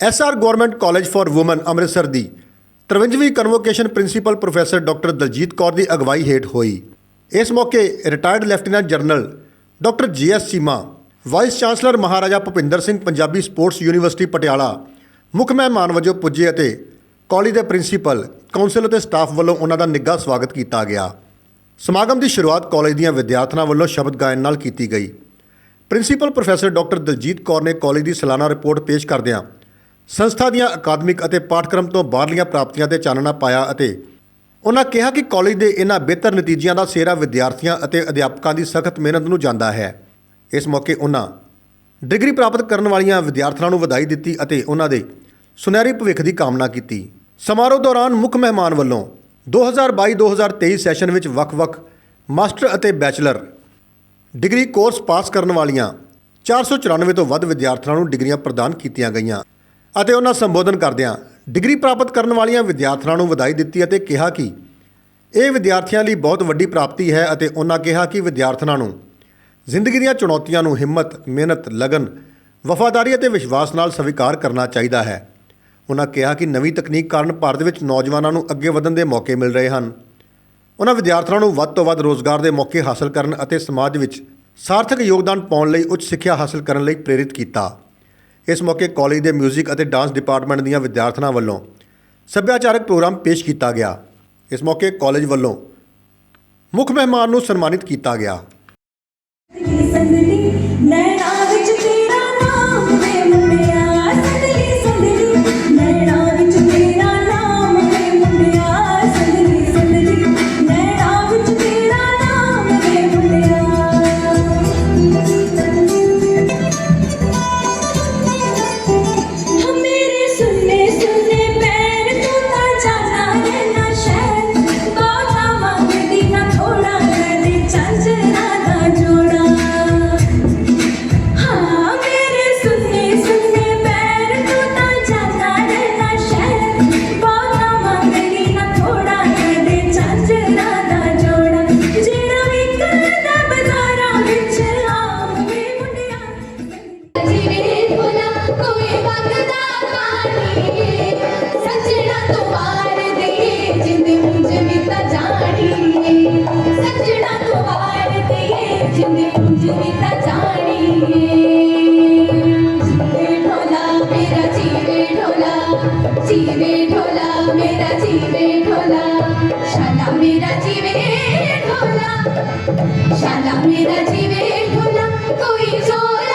SR government college for women Amritsar the 53ਵੀਂ convocation principal professor doctor Daljit Kaur ਦੀ ਅਗਵਾਈ ਹੇਠ ਹੋਈ। ਇਸ ਮੌਕੇ retired lieutenant general doctor GS Cheema vice chancellor Maharaja Bhupinder Singh, Punjabi sports university Patiala, ਮੁੱਖ ਮਹਿਮਾਨ ਵਜੋਂ ਪੁੱਜੇ ਅਤੇ ਕਾਲਜ ਦੇ ਪ੍ਰਿੰਸੀਪਲ ਕਾਉਂਸਲ ਅਤੇ ਸਟਾਫ ਵੱਲੋਂ ਉਹਨਾਂ ਦਾ ਨਿੱਘਾ ਸਵਾਗਤ ਕੀਤਾ ਗਿਆ। ਸਮਾਗਮ ਦੀ ਸ਼ੁਰੂਆਤ ਕਾਲਜ ਦੀਆਂ ਵਿਦਿਆਰਥਣਾਂ ਵੱਲੋਂ ਸ਼ਬਦ ਗਾਇਨ ਨਾਲ ਕੀਤੀ ਗਈ। Principal professor doctor Daljit Kaur ਨੇ ਕਾਲਜ ਦੀ ਸਾਲਾਨਾ ਰਿਪੋਰਟ ਪੇਸ਼ ਕਰਦਿਆਂ ਸੰਸਥਾ ਦੀਆਂ ਅਕਾਦਮਿਕ ਅਤੇ ਪਾਠਕ੍ਰਮ ਤੋਂ ਬਾਹਰਲੀਆਂ ਪ੍ਰਾਪਤੀਆਂ ਤੇ ਚਾਨਣਾ ਪਾਇਆ ਅਤੇ ਉਹਨਾਂ ਕਿਹਾ ਕਿ ਕਾਲਜ ਦੇ ਇਹਨਾਂ ਬਿਹਤਰ ਨਤੀਜਿਆਂ ਦਾ ਸਿਹਰਾ ਵਿਦਿਆਰਥੀਆਂ ਅਤੇ ਅਧਿਆਪਕਾਂ ਦੀ ਸਖਤ ਮਿਹਨਤ ਨੂੰ ਜਾਂਦਾ ਹੈ। ਇਸ ਮੌਕੇ ਉਹਨਾਂ ਡਿਗਰੀ ਪ੍ਰਾਪਤ ਕਰਨ ਵਾਲੀਆਂ ਵਿਦਿਆਰਥਣਾਂ ਨੂੰ ਵਧਾਈ ਦਿੱਤੀ ਅਤੇ ਉਹਨਾਂ ਦੇ ਸੁਨਹਿਰੀ ਭਵਿੱਖ ਦੀ ਕਾਮਨਾ ਕੀਤੀ। ਸਮਾਰੋਹ ਦੌਰਾਨ ਮੁੱਖ ਮਹਿਮਾਨ ਵੱਲੋਂ 2022-2023 ਸੈਸ਼ਨ ਵਿੱਚ ਵੱਖ-ਵੱਖ ਮਾਸਟਰ ਅਤੇ ਬੈਚਲਰ ਡਿਗਰੀ ਕੋਰਸ ਪਾਸ ਕਰਨ ਵਾਲੀਆਂ 494 ਤੋਂ ਵੱਧ ਵਿਦਿਆਰਥਣਾਂ ਨੂੰ ਡਿਗਰੀਆਂ ਪ੍ਰਦਾਨ ਕੀਤੀਆਂ ਗਈਆਂ। ਅਤੇ ਉਹਨਾਂ ਸੰਬੋਧਨ ਕਰਦਿਆਂ ਡਿਗਰੀ ਪ੍ਰਾਪਤ ਕਰਨ ਵਾਲੀਆਂ ਵਿਦਿਆਰਥਣਾਂ ਨੂੰ ਵਧਾਈ ਦਿੱਤੀ ਅਤੇ ਕਿਹਾ ਕਿ ਇਹ ਵਿਦਿਆਰਥੀਆਂ ਲਈ ਬਹੁਤ ਵੱਡੀ ਪ੍ਰਾਪਤੀ ਹੈ ਅਤੇ ਉਹਨਾਂ ਕਿਹਾ ਕਿ ਵਿਦਿਆਰਥਣਾਂ ਨੂੰ ਜ਼ਿੰਦਗੀ ਦੀਆਂ ਚੁਣੌਤੀਆਂ ਨੂੰ ਹਿੰਮਤ, ਮਿਹਨਤ, ਲਗਨ, ਵਫਾਦਾਰੀ ਅਤੇ ਵਿਸ਼ਵਾਸ ਨਾਲ ਸਵੀਕਾਰ ਕਰਨਾ ਚਾਹੀਦਾ ਹੈ। ਉਹਨਾਂ ਕਿਹਾ ਕਿ ਨਵੀਂ ਤਕਨੀਕ ਕਾਰਨ ਭਾਰਤ ਵਿੱਚ ਨੌਜਵਾਨਾਂ ਨੂੰ ਅੱਗੇ ਵਧਣ ਦੇ ਮੌਕੇ ਮਿਲ ਰਹੇ ਹਨ। ਉਹਨਾਂ ਵਿਦਿਆਰਥਣਾਂ ਨੂੰ ਵੱਧ ਤੋਂ ਵੱਧ ਰੋਜ਼ਗਾਰ ਦੇ ਮੌਕੇ ਹਾਸਲ ਕਰਨ ਅਤੇ ਸਮਾਜ ਵਿੱਚ ਸਾਰਥਕ ਯੋਗਦਾਨ ਪਾਉਣ ਲਈ ਉੱਚ ਸਿੱਖਿਆ ਹਾਸਲ ਕਰਨ ਲਈ ਪ੍ਰੇਰਿਤ ਕੀਤਾ। ਇਸ ਮੌਕੇ ਕਾਲਜ ਦੇ 뮤직 ਅਤੇ ਡਾਂਸ ਡਿਪਾਰਟਮੈਂਟ ਦੀਆਂ ਵਿਦਿਆਰਥਣਾਂ ਵੱਲੋਂ ਸੱਭਿਆਚਾਰਕ ਪ੍ਰੋਗਰਾਮ ਪੇਸ਼ ਕੀਤਾ ਗਿਆ। ਇਸ ਮੌਕੇ ਕਾਲਜ ਵੱਲੋਂ ਮੁੱਖ ਮਹਿਮਾਨ ਨੂੰ ਸਨਮਾਨਿਤ ਕੀਤਾ ਗਿਆ। भोला साला मेरा जीवे भोला कोई जोर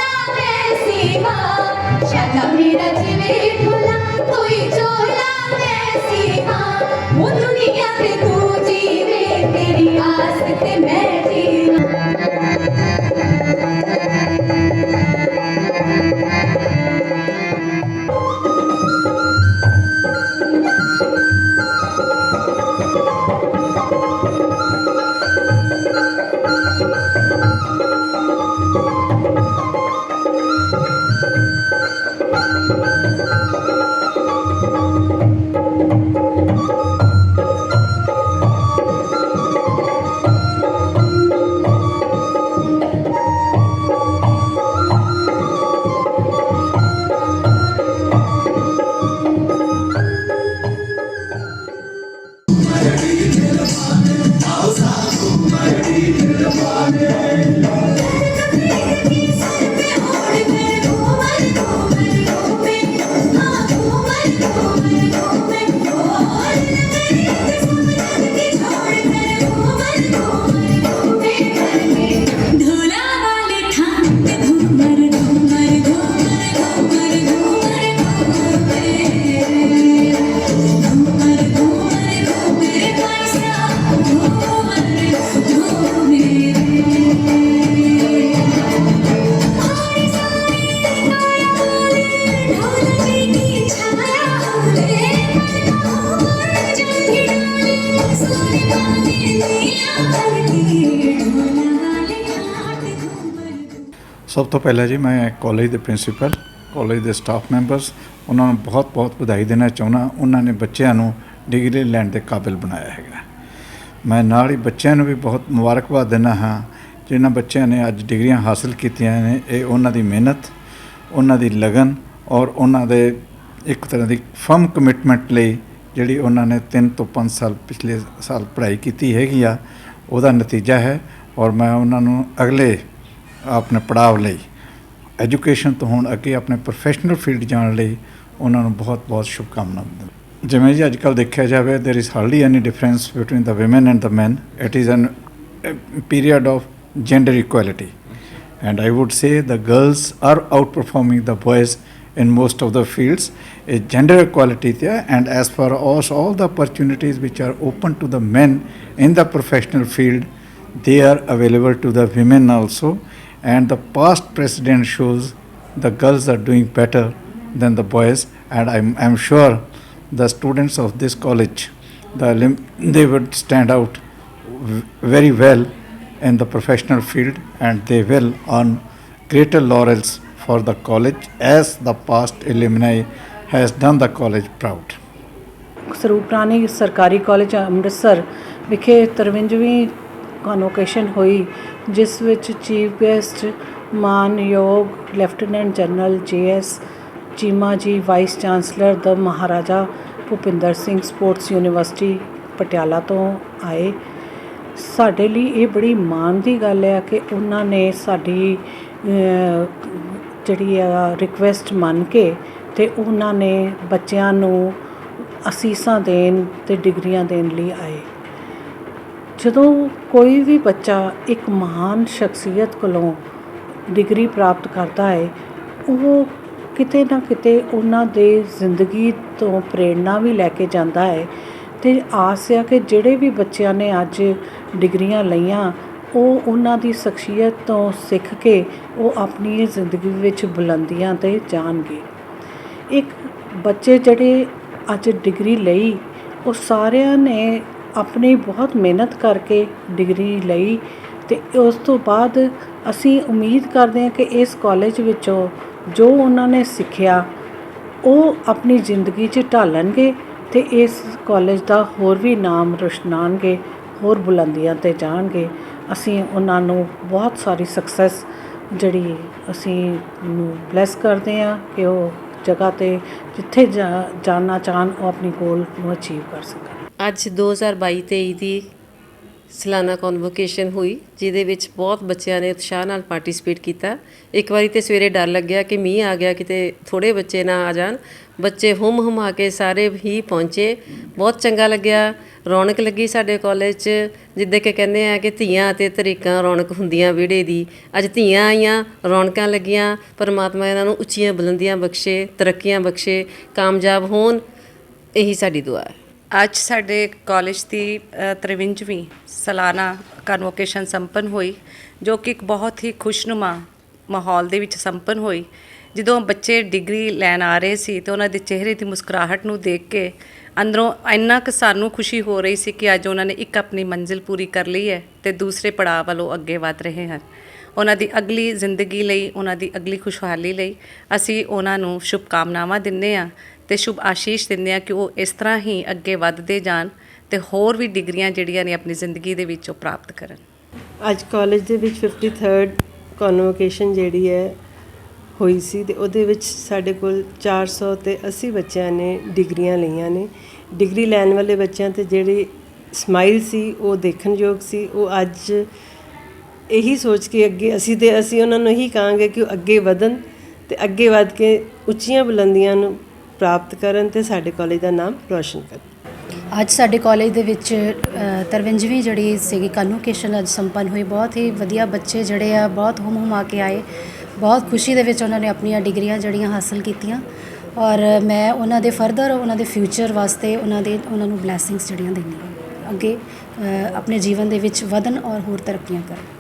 ਤੋਂ ਪਹਿਲਾਂ ਜੀ ਮੈਂ ਕਾਲਜ ਦੇ ਪ੍ਰਿੰਸੀਪਲ ਕਾਲਜ ਦੇ ਸਟਾਫ ਮੈਂਬਰਸ ਉਹਨਾਂ ਨੂੰ ਬਹੁਤ-ਬਹੁਤ ਵਧਾਈ ਦੇਣਾ ਚਾਹੁੰਦਾ। ਉਹਨਾਂ ਨੇ ਬੱਚਿਆਂ ਨੂੰ ਡਿਗਰੀ ਲੈਣ ਦੇ ਕਾਬਿਲ ਬਣਾਇਆ ਹੈਗਾ। ਮੈਂ ਨਾਲ ਹੀ ਬੱਚਿਆਂ ਨੂੰ ਵੀ ਬਹੁਤ ਮੁਬਾਰਕਬਾਦ ਦਿੰਦਾ ਹਾਂ। ਜਿਨ੍ਹਾਂ ਬੱਚਿਆਂ ਨੇ ਅੱਜ ਡਿਗਰੀਆਂ ਹਾਸਲ ਕੀਤੀਆਂ ਨੇ, ਇਹ ਉਹਨਾਂ ਦੀ ਮਿਹਨਤ, ਉਹਨਾਂ ਦੀ ਲਗਨ ਔਰ ਉਹਨਾਂ ਦੇ ਇੱਕ ਤਰ੍ਹਾਂ ਦੀ ਫਰਮ ਕਮਿਟਮੈਂਟ ਲਈ ਜਿਹੜੀ ਉਹਨਾਂ ਨੇ 3 ਤੋਂ 5 ਸਾਲ ਪਿਛਲੇ ਸਾਲ ਪੜ੍ਹਾਈ ਕੀਤੀ ਹੈਗੀ ਆ, ਉਹਦਾ ਨਤੀਜਾ ਹੈ ਔਰ ਮੈਂ ਉਹਨਾਂ ਨੂੰ ਅਗਲੇ ਆਪਣੇ ਪੜਾਅ ਲਈ ਐਜੂਕੇਸ਼ਨ ਤੋਂ ਹੁਣ ਅੱਗੇ ਆਪਣੇ ਪ੍ਰੋਫੈਸ਼ਨਲ ਫੀਲਡ ਜਾਣ ਲਈ ਉਹਨਾਂ ਨੂੰ ਬਹੁਤ-ਬਹੁਤ ਸ਼ੁਭਕਾਮਨਾਵਾਂ ਦਿੰਦਾ ਜਿਵੇਂ ਜੀ ਅੱਜ ਕੱਲ੍ਹ ਦੇਖਿਆ ਜਾਵੇ there is hardly any difference between the women and the men it is an a period of gender equality and I would say the girls are outperforming the boys in most of the fields. A gender equality there, and as far as all the opportunities which are open to the men in the professional field, they are available to the women also. And the past precedent shows the girls are doing better than the boys, and I'm, I'm sure the students of this college, the, lim- they would stand out v- very well in the professional field and they will earn greater laurels for the college as the past alumni has done the college proud. ਸਰੂਪਰਾਣੀ ਸਰਕਾਰੀ college Amritsar ਵਿਖੇ 53ਵੀਂ convocation ਹੋਈ, ਜਿਸ ਵਿੱਚ chief guest ਮਾਨਯੋਗ lieutenant general GS Cheema ji vice chancellor the Maharaja Bhupinder Singh sports university Patiala ਤੋਂ ਆਏ। ਸਾਡੇ ਲਈ ਇਹ ਬੜੀ ਮਾਣ ਦੀ ਗੱਲ ਹੈ ਕਿ ਉਹਨਾਂ ਨੇ ਸਾਡੀ ਜਿਹੜੀ ਆ ਰਿਕੁਐਸਟ ਮੰਨ ਕੇ ਤੇ ਉਹਨਾਂ ਨੇ ਬੱਚਿਆਂ ਨੂੰ ਅਸੀਸਾਂ ਦੇਣ ਤੇ ਡਿਗਰੀਆਂ ਦੇਣ ਲਈ ਆਏ। ਜਦੋਂ ਕੋਈ ਵੀ ਬੱਚਾ ਇੱਕ ਮਹਾਨ ਸ਼ਖਸੀਅਤ ਕੋਲੋਂ ਡਿਗਰੀ ਪ੍ਰਾਪਤ ਕਰਦਾ ਹੈ, ਉਹ ਕਿਤੇ ਨਾ ਕਿਤੇ ਉਹਨਾਂ ਦੇ ਜ਼ਿੰਦਗੀ ਤੋਂ ਪ੍ਰੇਰਣਾ ਵੀ ਲੈ ਕੇ ਜਾਂਦਾ ਹੈ ਅਤੇ ਆਸ ਆ ਕਿ ਜਿਹੜੇ ਵੀ ਬੱਚਿਆਂ ਨੇ ਅੱਜ ਡਿਗਰੀਆਂ ਲਈਆਂ, ਉਹ ਉਹਨਾਂ ਦੀ ਸ਼ਖਸੀਅਤ ਤੋਂ ਸਿੱਖ ਕੇ ਉਹ ਆਪਣੀ ਜ਼ਿੰਦਗੀ ਵਿੱਚ ਬੁਲੰਦੀਆਂ ਤੇ ਜਾਣਗੇ। ਇੱਕ ਬੱਚੇ ਜਿਹੜੇ ਅੱਜ ਡਿਗਰੀ ਲਈ, ਉਹ ਸਾਰਿਆਂ ਨੇ ਆਪਣੀ ਬਹੁਤ ਮਿਹਨਤ ਕਰਕੇ ਡਿਗਰੀ ਲਈ ਅਤੇ ਉਸ ਤੋਂ ਬਾਅਦ ਅਸੀਂ ਉਮੀਦ ਕਰਦੇ ਹਾਂ ਕਿ ਇਸ ਕਾਲਜ ਵਿੱਚੋਂ ਜੋ ਉਹਨਾਂ ਨੇ ਸਿੱਖਿਆ, ਉਹ ਆਪਣੀ ਜ਼ਿੰਦਗੀ 'ਚ ਢਾਲਣਗੇ ਅਤੇ ਇਸ ਕਾਲਜ ਦਾ ਹੋਰ ਵੀ ਨਾਮ ਰੋਸ਼ਨਾਨਗੇ ਹੋਰ ਬੁਲੰਦੀਆਂ ਤੇ ਜਾਣਗੇ। ਅਸੀਂ ਉਹਨਾਂ ਨੂੰ ਬਹੁਤ ਸਾਰੀ ਸਕਸੈਸ ਜਿਹੜੀ ਅਸੀਂ ਨੂੰ ਬਲੈਸ ਕਰਦੇ ਹਾਂ ਕਿ ਉਹ ਜਗ੍ਹਾ ਤੇ ਜਿੱਥੇ ਜਾ- ਜਾਣਾ ਚਾਹਣ, ਉਹ ਆਪਣੀ ਗੋਲ ਨੂੰ ਅਚੀਵ ਕਰ ਸਕਣ। ਅੱਜ 2022-23 ਦੀ ਸਾਲਾਨਾ ਕਨਵੋਕੇਸ਼ਨ ਹੋਈ, ਜਿਹਦੇ ਵਿੱਚ ਬਹੁਤ ਬੱਚਿਆਂ ਨੇ ਉਤਸ਼ਾਹ ਨਾਲ ਪਾਰਟਿਸਿਪੇਟ ਕੀਤਾ। ਇੱਕ ਵਾਰੀ ਤੇ ਸਵੇਰੇ ਡਰ ਲੱਗਿਆ ਕਿ ਮੀਂਹ ਆ ਗਿਆ, ਕਿਤੇ ਥੋੜੇ ਬੱਚੇ ਨਾ ਆ ਜਾਣ। ਬੱਚੇ ਹੁਮ ਹੁਮਾ ਕੇ ਸਾਰੇ ਹੀ ਪਹੁੰਚੇ। ਬਹੁਤ ਚੰਗਾ ਲੱਗਿਆ। ਰੌਣਕ ਲੱਗੀ ਸਾਡੇ ਕਾਲਜ 'ਚ, ਜਿੱਦੇ ਕਿ ਕਹਿੰਦੇ ਆ ਕਿ ਧੀਆਂ ਤੇ ਤਰੀਕਾਂ ਰੌਣਕ ਹੁੰਦੀਆਂ ਵਿਹੜੇ ਦੀ। ਅੱਜ ਧੀਆਂ ਆਈਆਂ, ਰੌਣਕਾਂ ਲੱਗੀਆਂ। ਪਰਮਾਤਮਾ ਇਹਨਾਂ ਨੂੰ ਉੱਚੀਆਂ ਬੁਲੰਦੀਆਂ ਬਖਸ਼ੇ, ਤਰੱਕੀਆਂ ਬਖਸ਼ੇ। ਕਾਮਯਾਬ ਹੋਣ। ਇਹੀ ਸਾਡੀ ਦੁਆ ਹੈ। ਅੱਜ ਸਾਡੇ ਕਾਲਜ ਦੀ ਅ, 53ਵੀਂ ਸਾਲਾਨਾ ਕਨਵੋਕੇਸ਼ਨ ਸੰਪੰਨ ਹੋਈ ਜੋ ਕਿ ਇੱਕ ਬਹੁਤ ਹੀ ਖੁਸ਼ਨੁਮਾ ਮਾਹੌਲ ਦੇ ਵਿੱਚ ਸੰਪੰਨ ਹੋਈ। ਜਦੋਂ ਬੱਚੇ ਡਿਗਰੀ ਲੈਣ ਆ ਰਹੇ ਸੀ ਤੇ ਉਹਨਾਂ ਦੇ ਚਿਹਰੇ ਦੀ ਮੁਸਕਰਾਹਟ ਨੂੰ ਦੇਖ ਕੇ ਅੰਦਰੋਂ ਇੰਨਾ ਕੁ ਸਾਨੂੰ ਖੁਸ਼ੀ ਹੋ ਰਹੀ ਸੀ ਕਿ ਅੱਜ ਉਹਨਾਂ ਨੇ ਇੱਕ ਆਪਣੀ ਮੰਜ਼ਿਲ ਪੂਰੀ ਕਰ ਲਈ ਹੈ ਤੇ ਦੂਸਰੇ ਪੜਾਅ ਵੱਲੋਂ ਅੱਗੇ ਵਧ ਰਹੇ ਹਨ। ਉਹਨਾਂ ਦੀ ਅਗਲੀ ਜ਼ਿੰਦਗੀ ਲਈ ਉਹਨਾਂ ਦੀ ਅਗਲੀ ਖੁਸ਼ਹਾਲੀ ਲਈ ਅਸੀਂ ਉਹਨਾਂ ਨੂੰ ਸ਼ੁਭ ਕਾਮਨਾਵਾਂ ਦਿੰਦੇ ਹਾਂ। ਤੇ ਸ਼ੁਭ ਆਸ਼ੀਸ਼ ਦਿੰਦੇ ਹਾਂ ਕਿ ਉਹ ਇਸ ਤਰ੍ਹਾਂ ਹੀ ਅੱਗੇ ਵੱਧਦੇ ਜਾਣ ਤੇ ਹੋਰ ਵੀ ਡਿਗਰੀਆਂ ਜਿਹੜੀਆਂ ਨੇ ਆਪਣੀ ਜ਼ਿੰਦਗੀ ਦੇ ਵਿੱਚ ਉਹ ਪ੍ਰਾਪਤ ਕਰਨ। ਅੱਜ ਕਾਲਜ ਦੇ ਵਿੱਚ 53rd ਕਨਵੋਕੇਸ਼ਨ ਜਿਹੜੀ ਹੈ ਹੋਈ ਸੀ ਤੇ ਉਹਦੇ ਵਿੱਚ ਸਾਡੇ ਕੋਲ 400 ਤੇ 80 ਬੱਚਿਆਂ ਨੇ ਡਿਗਰੀਆਂ ਲਈਆਂ ਨੇ। ਡਿਗਰੀ ਲੈਣ ਵਾਲੇ ਬੱਚਿਆਂ ਤੇ ਜਿਹੜੀ ਸਮਾਈਲ ਸੀ, ਉਹ ਦੇਖਣਯੋਗ ਸੀ। ਉਹ ਅੱਜ ਇਹੀ ਸੋਚ ਕੇ ਅੱਗੇ ਅਸੀਂ ਤੇ ਅਸੀਂ ਉਹਨਾਂ ਨੂੰ ਇਹੀ ਕਹਾਂਗੇ ਕਿ ਉਹ ਅੱਗੇ ਵਧਣ ਤੇ ਅੱਗੇ ਵਧ ਕੇ ਉੱਚੀਆਂ ਬੁਲੰਦੀਆਂ ਨੂੰ ਪ੍ਰਾਪਤ ਕਰਨ ਤੇ ਸਾਡੇ ਕਾਲਜ ਦਾ ਨਾਮ ਰੋਸ਼ਨ ਕਰਨ। ਅੱਜ ਸਾਡੇ ਕਾਲਜ ਦੇ ਵਿੱਚ 53ਵੀਂ ਜਿਹੜੀ ਸੀਗੀ ਕਨਵੋਕੇਸ਼ਨ ਅੱਜ ਸੰਪੰਨ ਹੋਈ। ਬਹੁਤ ਹੀ ਵਧੀਆ ਬੱਚੇ ਜਿਹੜੇ ਆ, ਬਹੁਤ ਹੁਮ ਹੁਮਾ ਕੇ ਆਏ। ਬਹੁਤ ਖੁਸ਼ੀ ਦੇ ਵਿੱਚ ਉਹਨਾਂ ਨੇ ਆਪਣੀਆਂ ਡਿਗਰੀਆਂ ਜਿਹੜੀਆਂ ਹਾਸਲ ਕੀਤੀਆਂ। ਔਰ ਮੈਂ ਉਹਨਾਂ ਦੇ ਫਰਦਰ ਉਹਨਾਂ ਦੇ ਫਿਊਚਰ ਵਾਸਤੇ ਉਹਨਾਂ ਦੇ, ਉਹਨਾਂ ਨੂੰ ਬਲੇਸਿੰਗਸ ਜਿਹੜੀਆਂ ਦਿੰਦੀ ਹਾਂ। ਅੱਗੇ ਆਪਣੇ ਜੀਵਨ ਦੇ ਵਿੱਚ ਵਧਣ ਔਰ ਹੋਰ ਤਰੱਕੀਆਂ ਕਰਨ।